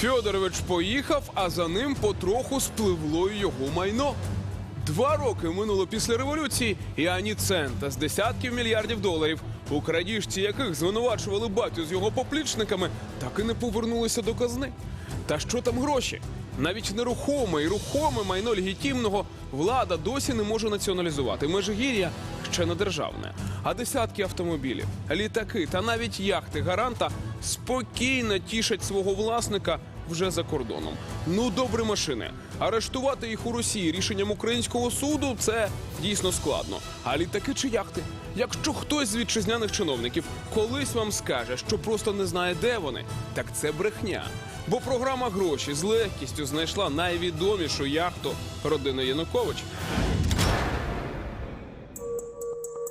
Фьодорович поїхав, а за ним потроху спливло його майно. Два роки минуло після революції, і ані цента з десятків мільярдів доларів, у крадіжці яких звинувачували батю з його поплічниками, так і не повернулися до казни. Та що там гроші? Навіть нерухоме і рухоме майно легітимного влада досі не може націоналізувати. Межигір'я ще не державне. А десятки автомобілів, літаки та навіть яхти гаранта спокійно тішать свого власника вже за кордоном. Ну, добрі машини. Арештувати їх у Росії рішенням українського суду це дійсно складно. А літаки чи яхти? Якщо хтось з вітчизняних чиновників колись вам скаже, що просто не знає, де вони, так це брехня. Бо програма гроші з легкістю знайшла найвідомішу яхту родини Янукович.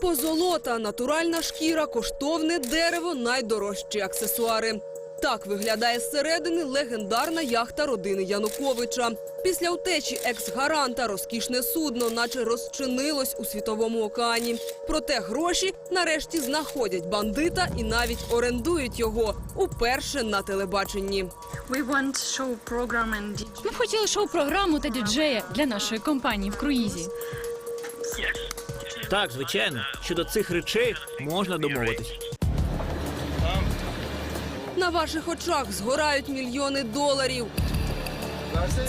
Позолота, натуральна шкіра, коштовне дерево, найдорожчі аксесуари. Так виглядає зсередини легендарна яхта родини Януковича. Після утечі екс-гаранта розкішне судно, наче розчинилось у світовому океані. Проте гроші нарешті знаходять бандита і навіть орендують його уперше на телебаченні. Ми хотіли шоу-програму та діджея для нашої компанії в круїзі. Так, звичайно, щодо цих речей можна домовитись. На ваших очах згорають мільйони доларів.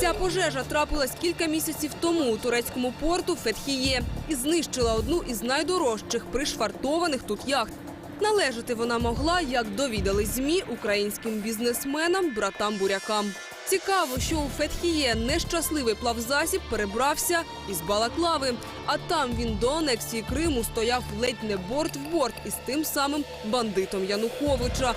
Ця пожежа трапилась кілька місяців тому у турецькому порту Фетхіє і знищила одну із найдорожчих пришвартованих тут яхт. Належати вона могла, як довідались змі, українським бізнесменам, братам бурякам. Цікаво, що у Фетхіє нещасливий плавзасіб перебрався із Балаклави, а там він до анексії Криму стояв ледь не борт в борт із тим самим бандитом Януковича.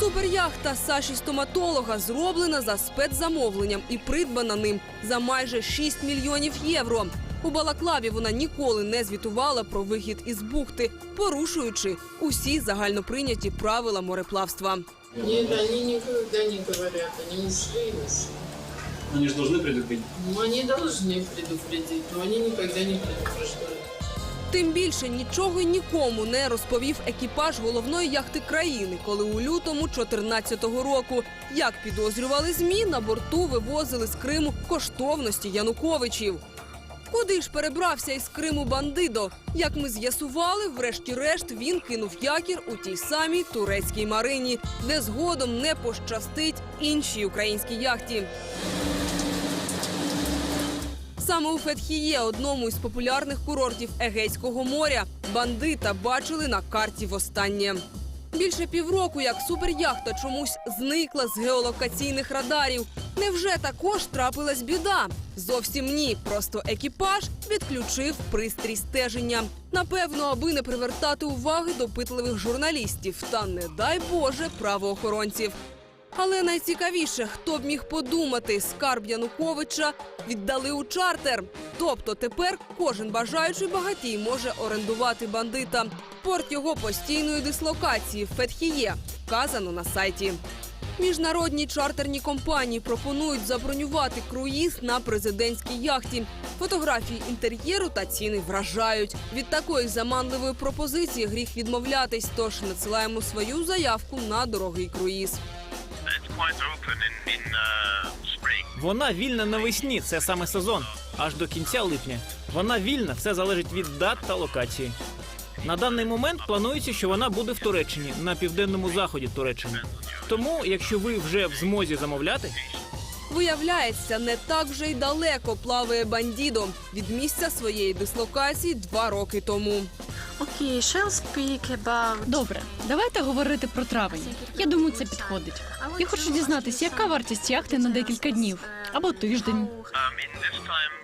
Суперяхта Саші стоматолога зроблена за спецзамовленням і придбана ним за майже 6 мільйонів євро. У Балаклаві вона ніколи не звітувала про вихід із бухти, порушуючи усі загальноприйняті правила мореплавства. Нет, они никогда не говорят, они ушли и ушли. Они же должны предупредить. Ну, они должны предупредить, но они никогда не предупреждают. Тим більше нічого й нікому не розповів екіпаж головної яхти країни, коли у лютому 14-го року, як підозрювали змі, на борту вивозили з Криму коштовності Януковичів. Куди ж перебрався із Криму бандидо? Як ми з'ясували, врешті-решт він кинув якір у тій самій турецькій марині, де згодом не пощастить іншій українській яхті. Саме у Фетхіє, одному із популярних курортів Егейського моря, бандита бачили на карті востаннє. Більше півроку, як суперяхта чомусь зникла з геолокаційних радарів. Невже також трапилась біда? Зовсім ні. Просто екіпаж відключив пристрій стеження. Напевно, аби не привертати уваги допитливих журналістів та не дай Боже правоохоронців. Але найцікавіше, хто б міг подумати, скарб Януковича віддали у чартер. Тобто тепер кожен бажаючий багатій може орендувати бандита. Порт його постійної дислокації Фетхіє вказано на сайті. Міжнародні чартерні компанії пропонують забронювати круїз на президентській яхті. Фотографії інтер'єру та ціни вражають. Від такої заманливої пропозиції гріх відмовлятись, тож надсилаємо свою заявку на дорогий круїз. Вона вільна навесні, це саме сезон, аж до кінця липня. Вона вільна, все залежить від дат та локації. На даний момент планується, що вона буде в Туреччині на південному заході Туреччини. Тому, якщо ви вже в змозі замовляти, Виявляється, не так вже й далеко плаває бандідо від місця своєї дислокації два роки тому. Okay, shall speak about Добре, давайте говорити про травень. Я думаю, це підходить. Я хочу дізнатися, яка вартість яхти на декілька днів або тиждень.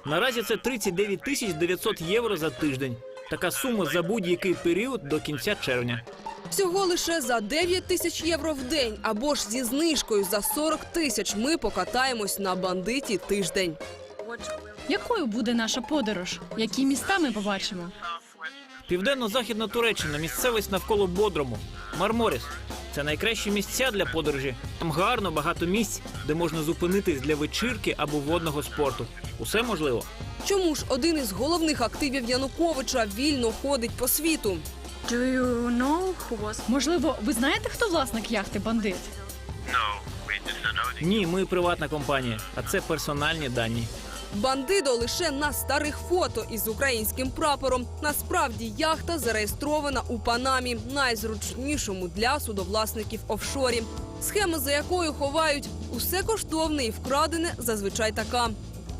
Наразі це 39 тисяч 900 євро за тиждень. Така сума за будь-який період до кінця червня. Всього лише за 9 тисяч євро в день або ж зі знижкою за 40 тисяч ми покатаємось на бандиті тиждень. Якою буде наша подорож? Які міста ми побачимо? Південно-західна Туреччина, місцевість навколо Бодрому, Марморіс. Це найкращі місця для подорожі. Там гарно, багато місць, де можна зупинитись для вечірки або водного спорту. Усе можливо. Чому ж один із головних активів Януковича вільно ходить по світу? Do you know who was Можливо, ви знаєте, хто власник яхти бандит? No, we just don't know. Ні, ми приватна компанія, а це персональні дані. Бандидо лише на старих фото із українським прапором. Насправді яхта зареєстрована у Панамі, найзручнішому для судовласників офшорі. Схема, за якою ховають усе коштовне і вкрадене, зазвичай така.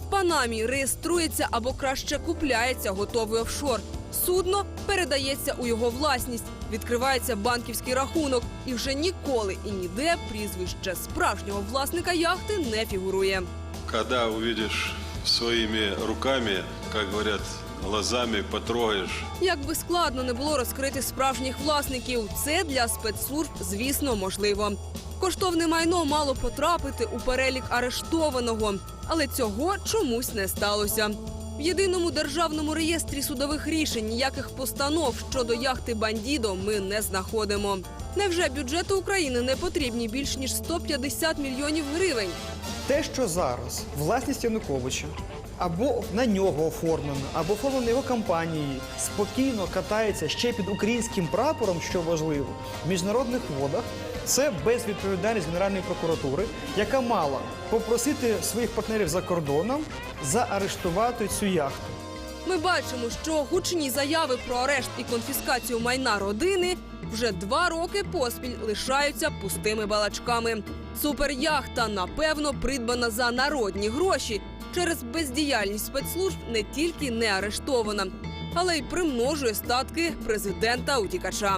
В Панамі реєструється або краще купляється готовий офшор. Судно передається у його власність, відкривається банківський рахунок, і вже ніколи і ніде прізвище справжнього власника яхти не фігурує. Когда увидишь своими руками, как говорят, глазами потрогаешь, Як би складно не було розкрити справжніх власників, це для спецслужб, звісно, можливо. Коштовне майно мало потрапити у перелік арештованого, але цього чомусь не сталося. В єдиному державному реєстрі судових рішень ніяких постанов щодо яхти Бандідо ми не знаходимо. Невже бюджету України не потрібні більш ніж 150 мільйонів гривень? Те, що зараз власність Януковича або на нього оформлено, або оформлено його компанії, спокійно катається ще під українським прапором, що важливо, в міжнародних водах. Це безвідповідальність Генеральної прокуратури, яка мала попросити своїх партнерів за кордоном заарештувати цю яхту. Ми бачимо, що гучні заяви про арешт і конфіскацію майна родини вже два роки поспіль лишаються пустими балачками. Суперяхта, напевно, придбана за народні гроші. Через бездіяльність спецслужб не тільки не арештована, але й примножує статки президента утікача.